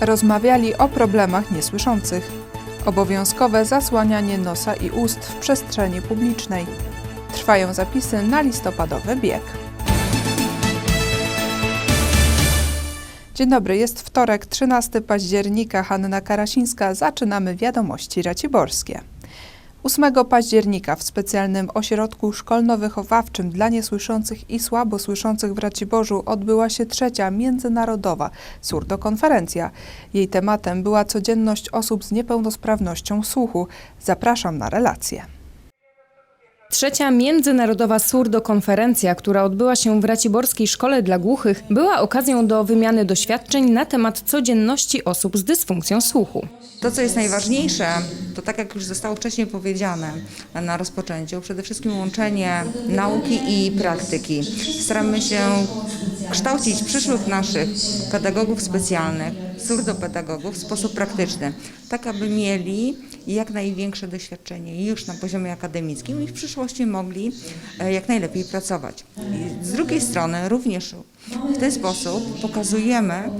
Rozmawiali o problemach niesłyszących. Obowiązkowe zasłanianie nosa i ust w przestrzeni publicznej. Trwają zapisy na listopadowy bieg. Dzień dobry, jest wtorek, 13 października. Hanna Karasińska. Zaczynamy wiadomości raciborskie. 8 października w specjalnym ośrodku szkolno-wychowawczym dla niesłyszących i słabo słyszących w Raciborzu odbyła się trzecia międzynarodowa surdokonferencja. Jej tematem była codzienność osób z niepełnosprawnością słuchu. Zapraszam na relację. Trzecia międzynarodowa surdokonferencja, która odbyła się w Raciborskiej Szkole dla Głuchych, była okazją do wymiany doświadczeń na temat codzienności osób z dysfunkcją słuchu. To, co jest najważniejsze, to tak jak już zostało wcześniej powiedziane na rozpoczęciu, przede wszystkim łączenie nauki i praktyki. Staramy się kształcić przyszłych naszych pedagogów specjalnych, surdopedagogów w sposób praktyczny, tak aby mieli jak największe doświadczenie już na poziomie akademickim i w przyszłości mogli e, jak najlepiej pracować. I z drugiej strony również w ten sposób pokazujemy,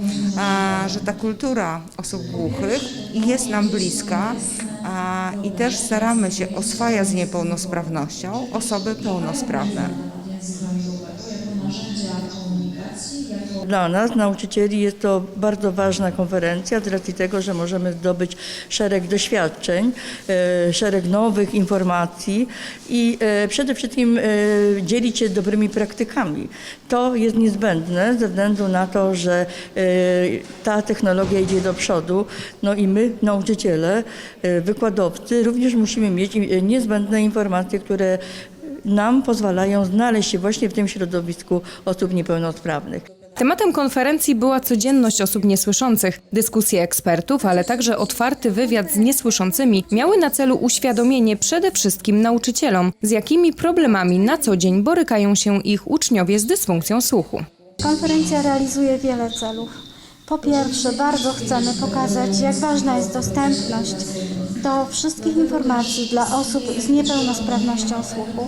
że ta kultura osób głuchych jest nam bliska i też staramy się oswajać z niepełnosprawnością osoby pełnosprawne. Dla nas, nauczycieli, jest to bardzo ważna konferencja z racji tego, że możemy zdobyć szereg doświadczeń, e, szereg nowych informacji i e, przede wszystkim e, dzielić się dobrymi praktykami. To jest niezbędne ze względu na to, że ta technologia idzie do przodu, no i my, nauczyciele, wykładowcy, również musimy mieć niezbędne informacje, które nam pozwalają znaleźć się właśnie w tym środowisku osób niepełnosprawnych. Tematem konferencji była codzienność osób niesłyszących. Dyskusje ekspertów, ale także otwarty wywiad z niesłyszącymi miały na celu uświadomienie przede wszystkim nauczycielom, z jakimi problemami na co dzień borykają się ich uczniowie z dysfunkcją słuchu. Konferencja realizuje wiele celów. Po pierwsze, bardzo chcemy pokazać, jak ważna jest dostępność do wszystkich informacji dla osób z niepełnosprawnością słuchu,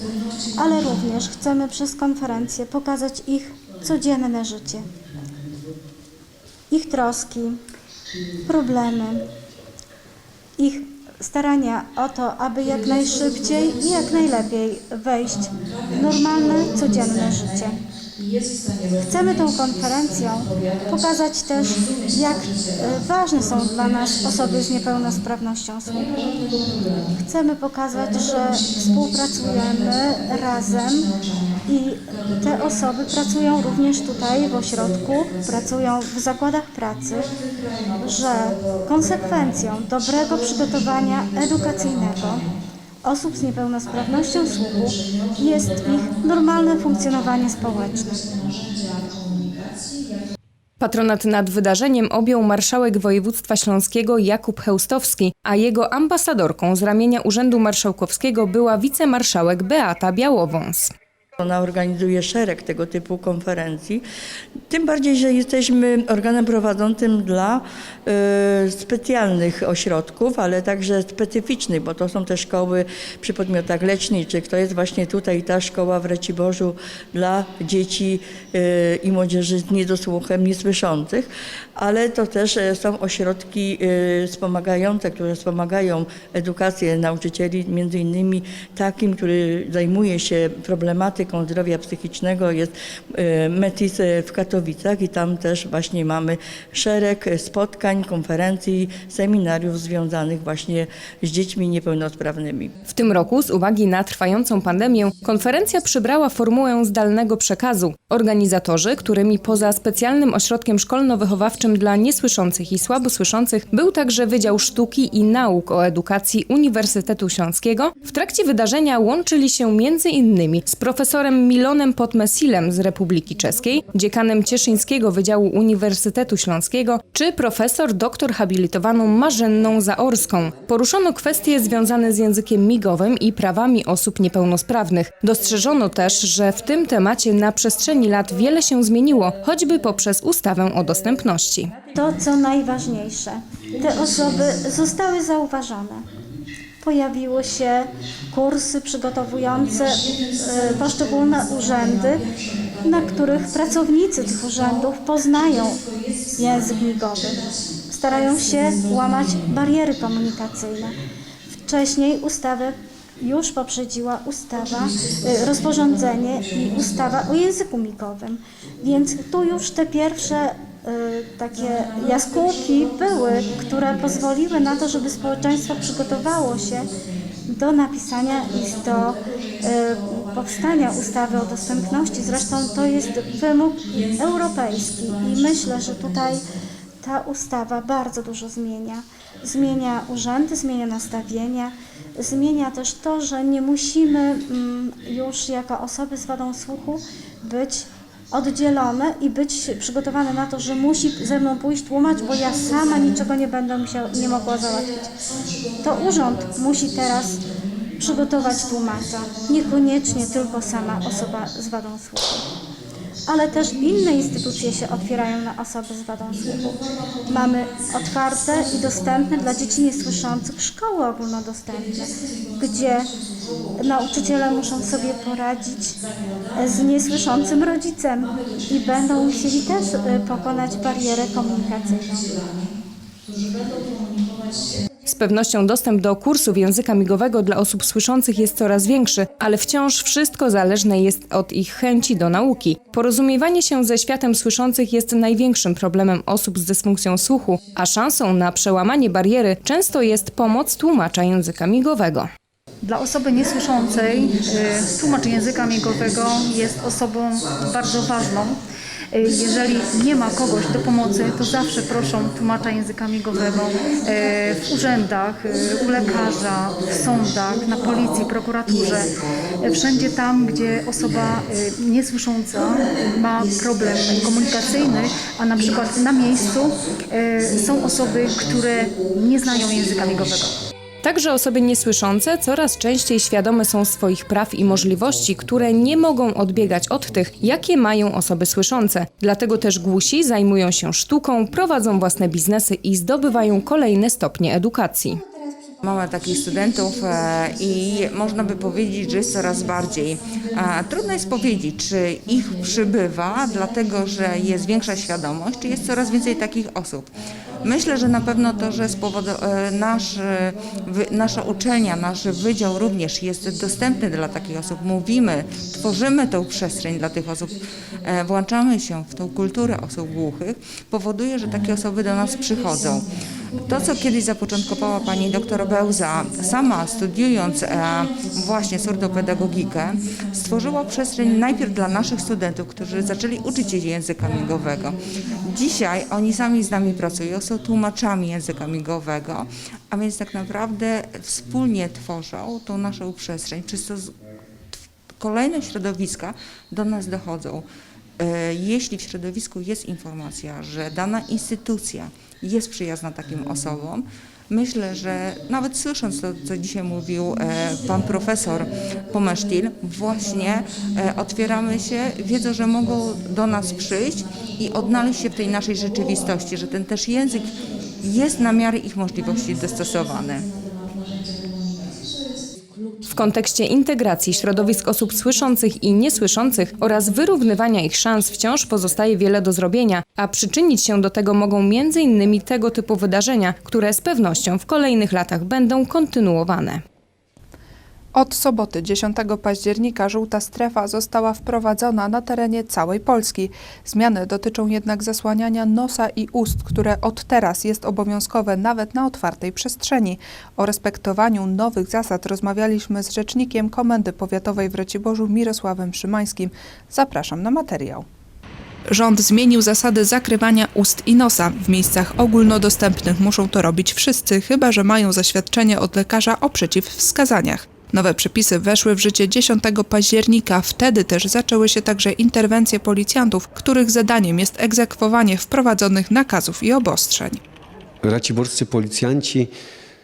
ale również chcemy przez konferencję pokazać ich codzienne życie, ich troski, problemy, ich starania o to, aby jak najszybciej i jak najlepiej wejść w normalne, codzienne życie. Chcemy tą konferencją pokazać też, jak e, ważne są dla nas osoby z niepełnosprawnością słuchu. Chcemy pokazać, że współpracujemy razem i te osoby pracują również tutaj w ośrodku, pracują w zakładach pracy, że konsekwencją dobrego przygotowania edukacyjnego osób z niepełnosprawnością słuchu jest ich normalne funkcjonowanie społeczne. Patronat nad wydarzeniem objął marszałek województwa śląskiego Jakub Chełstowski, a jego ambasadorką z ramienia Urzędu Marszałkowskiego była wicemarszałek Beata Białowąs. Ona organizuje szereg tego typu konferencji, tym bardziej, że jesteśmy organem prowadzącym dla e, specjalnych ośrodków, ale także specyficznych, bo to są te szkoły przy podmiotach leczniczych. To jest właśnie tutaj ta szkoła w Raciborzu dla dzieci e, i młodzieży z niedosłuchem, niesłyszących, ale to też e, są ośrodki e, wspomagające, które wspomagają edukację nauczycieli, między innymi takim, który zajmuje się problematyką zdrowia psychicznego jest e, Metis w Katowicach i tam też właśnie mamy szereg spotkań, konferencji, seminariów związanych właśnie z dziećmi niepełnosprawnymi. W tym roku, z uwagi na trwającą pandemię, konferencja przybrała formułę zdalnego przekazu. Organizatorzy, którymi poza specjalnym ośrodkiem szkolno-wychowawczym dla niesłyszących i słabosłyszących był także Wydział Sztuki i Nauk o Edukacji Uniwersytetu Śląskiego, w trakcie wydarzenia łączyli się między innymi z profesorem Milonem Podmesilem z Republiki Czeskiej, dziekanem Cieszyńskiego Wydziału Uniwersytetu Śląskiego, czy profesor doktor habilitowaną Marzenną Zaorską. Poruszono kwestie związane z językiem migowym i prawami osób niepełnosprawnych. Dostrzeżono też, że w tym temacie na przestrzeni lat wiele się zmieniło, choćby poprzez ustawę o dostępności. To, co najważniejsze, te osoby zostały zauważone. Pojawiły się kursy przygotowujące e, poszczególne urzędy, na których pracownicy tych urzędów poznają język migowy. starają się łamać bariery komunikacyjne. Wcześniej ustawę już poprzedziła ustawa, y, rozporządzenie i ustawa o języku migowym. Więc tu już te pierwsze y, takie jaskółki były, które pozwoliły na to, żeby społeczeństwo przygotowało się do napisania i do y, powstania ustawy o dostępności. Zresztą to jest wymóg europejski i myślę, że tutaj ta ustawa bardzo dużo zmienia. Zmienia urzędy, zmienia nastawienia, zmienia też to, że nie musimy mm, już jako osoby z wadą słuchu być oddzielone i być przygotowane na to, że musi ze mną pójść tłumacz, bo ja sama niczego nie będę musiała, nie mogła załatwić. To urząd musi teraz przygotować tłumacza, niekoniecznie tylko sama osoba z wadą słuchu ale też inne instytucje się otwierają na osoby z wadą słuchu. Mamy otwarte i dostępne dla dzieci niesłyszących szkoły ogólnodostępne, gdzie nauczyciele muszą sobie poradzić z niesłyszącym rodzicem i będą musieli też y, pokonać barierę komunikacyjną. Z pewnością dostęp do kursów języka migowego dla osób słyszących jest coraz większy, ale wciąż wszystko zależne jest od ich chęci do nauki. Porozumiewanie się ze światem słyszących jest największym problemem osób z dysfunkcją słuchu, a szansą na przełamanie bariery często jest pomoc tłumacza języka migowego. Dla osoby niesłyszącej y, tłumacz języka migowego jest osobą bardzo ważną. Y, Jeżeli nie ma kogoś do pomocy, to zawsze proszą tłumacza języka migowego y, w urzędach, y, u lekarza, w sądach, na policji, prokuraturze, wszędzie tam, gdzie osoba niesłysząca ma problem komunikacyjny, a na przykład na miejscu są osoby, które nie znają języka migowego. Także osoby niesłyszące coraz częściej świadome są swoich praw i możliwości, które nie mogą odbiegać od tych, jakie mają osoby słyszące. Dlatego też głusi zajmują się sztuką, prowadzą własne biznesy i zdobywają kolejne stopnie edukacji. Mamy takich studentów e, i można by powiedzieć, że jest coraz bardziej. E, Trudno jest powiedzieć, czy ich przybywa, dlatego że jest większa świadomość, czy jest coraz więcej takich osób. Myślę, że na pewno to, że e, nasz, e, nasza uczelnia, nasz wydział również jest dostępny dla takich osób. Mówimy, tworzymy tą przestrzeń dla tych osób, e, włączamy się w tą kulturę osób głuchych, powoduje, że takie osoby do nas przychodzą. To, co kiedyś zapoczątkowała pani doktor Bełza, sama studiując e, właśnie surdopedagogikę, stworzyła przestrzeń najpierw dla naszych studentów, którzy zaczęli uczyć się języka migowego. Dzisiaj oni sami z nami pracują, są tłumaczami języka migowego, a więc tak naprawdę wspólnie tworzą tą naszą przestrzeń, przez kolejne środowiska do nas dochodzą. E, Jeśli w środowisku jest informacja, że dana instytucja jest przyjazna takim osobom, myślę, że nawet słysząc to, co dzisiaj mówił e, pan profesor Pomesztil, właśnie e, otwieramy się, wiedzą, że mogą do nas przyjść i odnaleźć się w tej naszej rzeczywistości, że ten też język jest na miarę ich możliwości dostosowany. W kontekście integracji środowisk osób słyszących i niesłyszących oraz wyrównywania ich szans wciąż pozostaje wiele do zrobienia, a przyczynić się do tego mogą m.in. tego typu wydarzenia, które z pewnością w kolejnych latach będą kontynuowane. Od soboty 10 października żółta strefa została wprowadzona na terenie całej Polski. Zmiany dotyczą jednak zasłaniania nosa i ust, które od teraz jest obowiązkowe nawet na otwartej przestrzeni. O respektowaniu nowych zasad rozmawialiśmy z rzecznikiem Komendy Powiatowej w Raciborzu Mirosławem Szymańskim. Zapraszam na materiał. Rząd zmienił zasady zakrywania ust i nosa. W miejscach ogólnodostępnych muszą to robić wszyscy, chyba że mają zaświadczenie od lekarza o przeciwwskazaniach. Nowe przepisy weszły w życie 10 października. Wtedy też zaczęły się także interwencje policjantów, których zadaniem jest egzekwowanie wprowadzonych nakazów i obostrzeń. raciborscy policjanci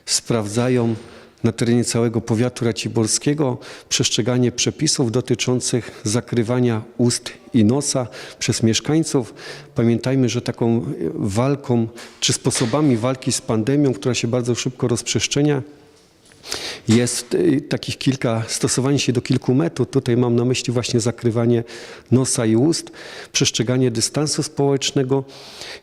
sprawdzają na terenie całego powiatu raciborskiego przestrzeganie przepisów dotyczących zakrywania ust i nosa przez mieszkańców. Pamiętajmy, że taką walką czy sposobami walki z pandemią, która się bardzo szybko rozprzestrzenia, jest y, takich kilka, stosowanie się do kilku metod. Tutaj mam na myśli właśnie zakrywanie nosa i ust, przestrzeganie dystansu społecznego,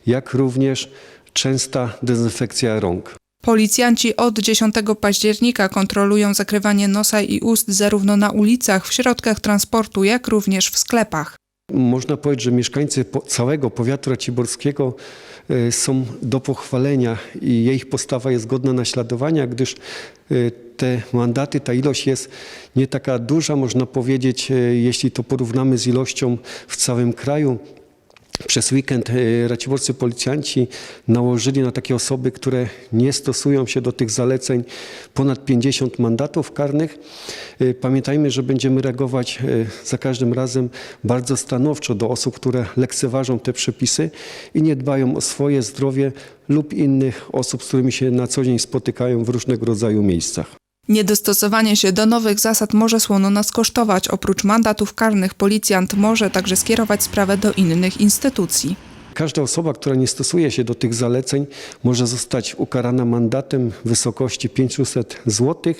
jak również częsta dezynfekcja rąk. Policjanci od 10 października kontrolują zakrywanie nosa i ust zarówno na ulicach, w środkach transportu, jak również w sklepach. Można powiedzieć, że mieszkańcy całego powiatu raciborskiego e, są do pochwalenia i ich postawa jest godna naśladowania, gdyż e, te mandaty, ta ilość jest nie taka duża, można powiedzieć, e, jeśli to porównamy z ilością w całym kraju. Przez weekend e, raciborscy policjanci nałożyli na takie osoby, które nie stosują się do tych zaleceń, ponad 50 mandatów karnych. E, Pamiętajmy, że będziemy reagować e, za każdym razem bardzo stanowczo do osób, które lekceważą te przepisy i nie dbają o swoje zdrowie lub innych osób, z którymi się na co dzień spotykają w różnego rodzaju miejscach. Niedostosowanie się do nowych zasad może słono nas kosztować. Oprócz mandatów karnych policjant może także skierować sprawę do innych instytucji. Każda osoba, która nie stosuje się do tych zaleceń, może zostać ukarana mandatem w wysokości 500 zł,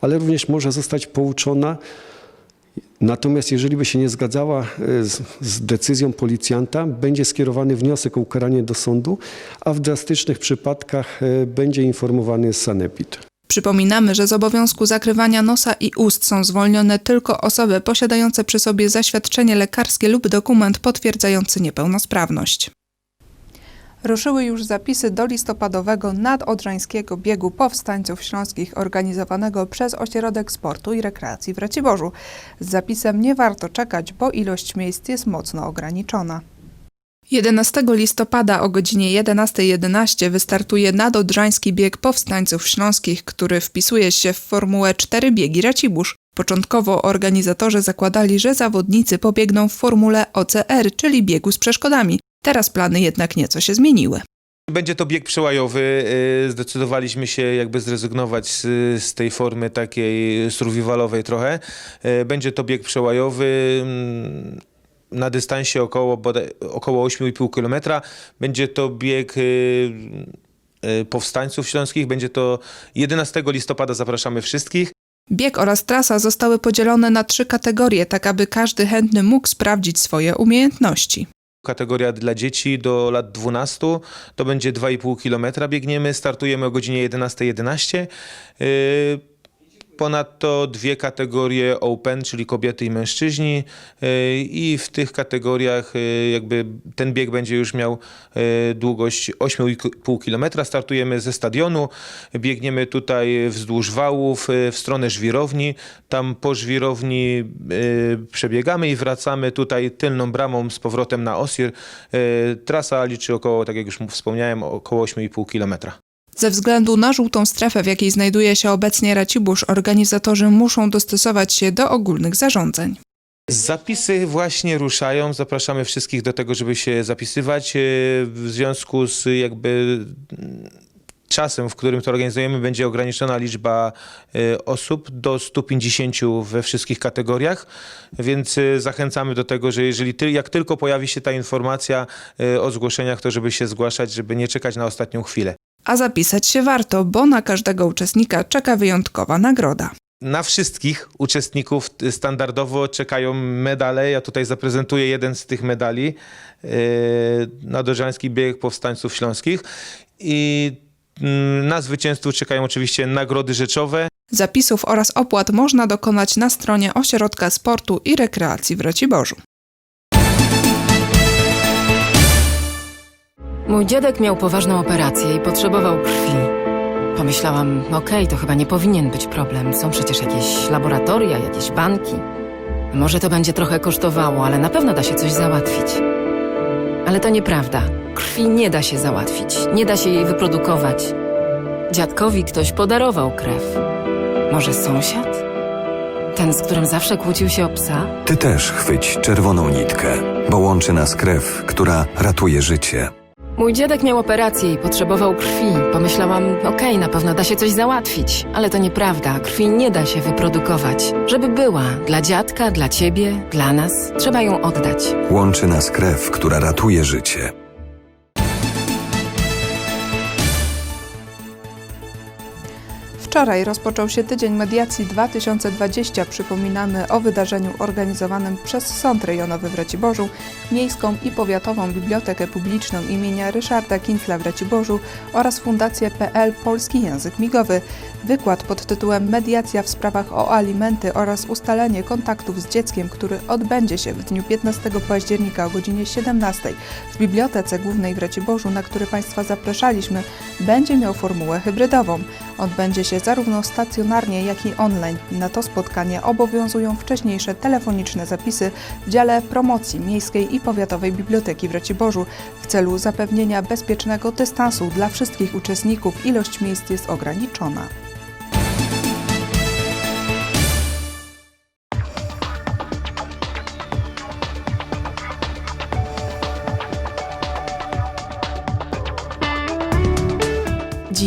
ale również może zostać pouczona. Natomiast jeżeli by się nie zgadzała e, z, z decyzją policjanta, będzie skierowany wniosek o ukaranie do sądu, a w drastycznych przypadkach e, będzie informowany sanepid. Przypominamy, że z obowiązku zakrywania nosa i ust są zwolnione tylko osoby posiadające przy sobie zaświadczenie lekarskie lub dokument potwierdzający niepełnosprawność. Ruszyły już zapisy do listopadowego nadodrzańskiego biegu powstańców śląskich organizowanego przez Ośrodek Sportu i Rekreacji w Raciborzu. Z zapisem nie warto czekać, bo ilość miejsc jest mocno ograniczona. 11 listopada o godzinie 11.11 wystartuje nadodrzański bieg powstańców śląskich, który wpisuje się w formułę 4 biegi Racibórz. Początkowo organizatorzy zakładali, że zawodnicy pobiegną w formule OCR, czyli biegu z przeszkodami. Teraz plany jednak nieco się zmieniły. Będzie to bieg przełajowy. y, Zdecydowaliśmy się jakby zrezygnować z, z tej formy takiej survivalowej trochę. Y, Będzie to bieg przełajowy mm, na dystansie około, około 8,5 km. Będzie to bieg y, y, powstańców śląskich. Będzie to 11 listopada. Zapraszamy wszystkich. Bieg oraz trasa zostały podzielone na trzy kategorie, tak aby każdy chętny mógł sprawdzić swoje umiejętności. Kategoria dla dzieci do lat 12 to będzie 2,5 km biegniemy. Startujemy o godzinie 11.11. Yy, Ponadto dwie kategorie open, czyli kobiety i mężczyźni yy, i w tych kategoriach yy, jakby ten bieg będzie już miał yy, długość 8,5 km. Startujemy ze stadionu, biegniemy tutaj wzdłuż wałów w stronę żwirowni. Tam po żwirowni przebiegamy i wracamy tutaj tylną bramą z powrotem na Osir. Trasa liczy około, tak jak już wspomniałem, około 8,5 km. Ze względu na żółtą strefę, w jakiej znajduje się obecnie Racibórz, organizatorzy muszą dostosować się do ogólnych zarządzeń. Zapisy właśnie ruszają. Zapraszamy wszystkich do tego, żeby się zapisywać. E, W związku z jakby mm, czasem, w którym to organizujemy, będzie ograniczona liczba e, osób do 150 we wszystkich kategoriach, więc e, zachęcamy do tego, że jeżeli jak tylko pojawi się ta informacja o zgłoszeniach, to żeby się zgłaszać, żeby nie czekać na ostatnią chwilę. A zapisać się warto, bo na każdego uczestnika czeka wyjątkowa nagroda. Na wszystkich uczestników standardowo czekają medale. Ja tutaj zaprezentuję jeden z tych medali. yy, Nadorzański Bieg Powstańców Śląskich. I mm, na zwycięzców czekają oczywiście nagrody rzeczowe. Zapisów oraz opłat można dokonać na stronie Ośrodka Sportu i Rekreacji w Raciborzu. Mój dziadek miał poważną operację i potrzebował krwi. Pomyślałam, okej, to chyba nie powinien być problem. Są przecież jakieś laboratoria, jakieś banki. Może to będzie trochę kosztowało, ale na pewno da się coś załatwić. Ale to nieprawda. Krwi nie da się załatwić, nie da się jej wyprodukować. Dziadkowi ktoś podarował krew. Może sąsiad? Ten, z którym zawsze kłócił się o psa? Ty też chwyć czerwoną nitkę, bo łączy nas krew, która ratuje życie. Mój dziadek miał operację i potrzebował krwi. Pomyślałam, okej, na pewno da się coś załatwić. Ale to nieprawda, krwi nie da się wyprodukować. Żeby była dla dziadka, dla ciebie, dla nas, trzeba ją oddać. Łączy nas krew, która ratuje życie. Wczoraj rozpoczął się Tydzień Mediacji 2020. Przypominamy o wydarzeniu organizowanym przez Sąd Rejonowy w Raciborzu, Miejską i Powiatową Bibliotekę Publiczną imienia Ryszarda Kincla w Raciborzu oraz Fundację PL Polski Język Migowy. Wykład pod tytułem Mediacja w sprawach o alimenty oraz ustalenie kontaktów z dzieckiem, który odbędzie się w dniu 15 października o godzinie 17 w Bibliotece Głównej w Raciborzu, na który Państwa zapraszaliśmy, będzie miał formułę hybrydową. Odbędzie się zarówno stacjonarnie, jak i online. Na to spotkanie obowiązują wcześniejsze telefoniczne zapisy w dziale promocji Miejskiej i Powiatowej Biblioteki w Raciborzu. W celu zapewnienia bezpiecznego dystansu dla wszystkich uczestników ilość miejsc jest ograniczona.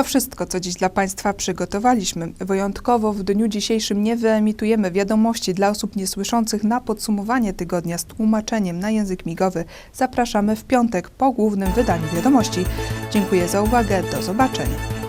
To wszystko, co dziś dla Państwa przygotowaliśmy. Wyjątkowo w dniu dzisiejszym nie wyemitujemy wiadomości dla osób niesłyszących na podsumowanie tygodnia z tłumaczeniem na język migowy. Zapraszamy w piątek po głównym wydaniu wiadomości. Dziękuję za uwagę. Do zobaczenia.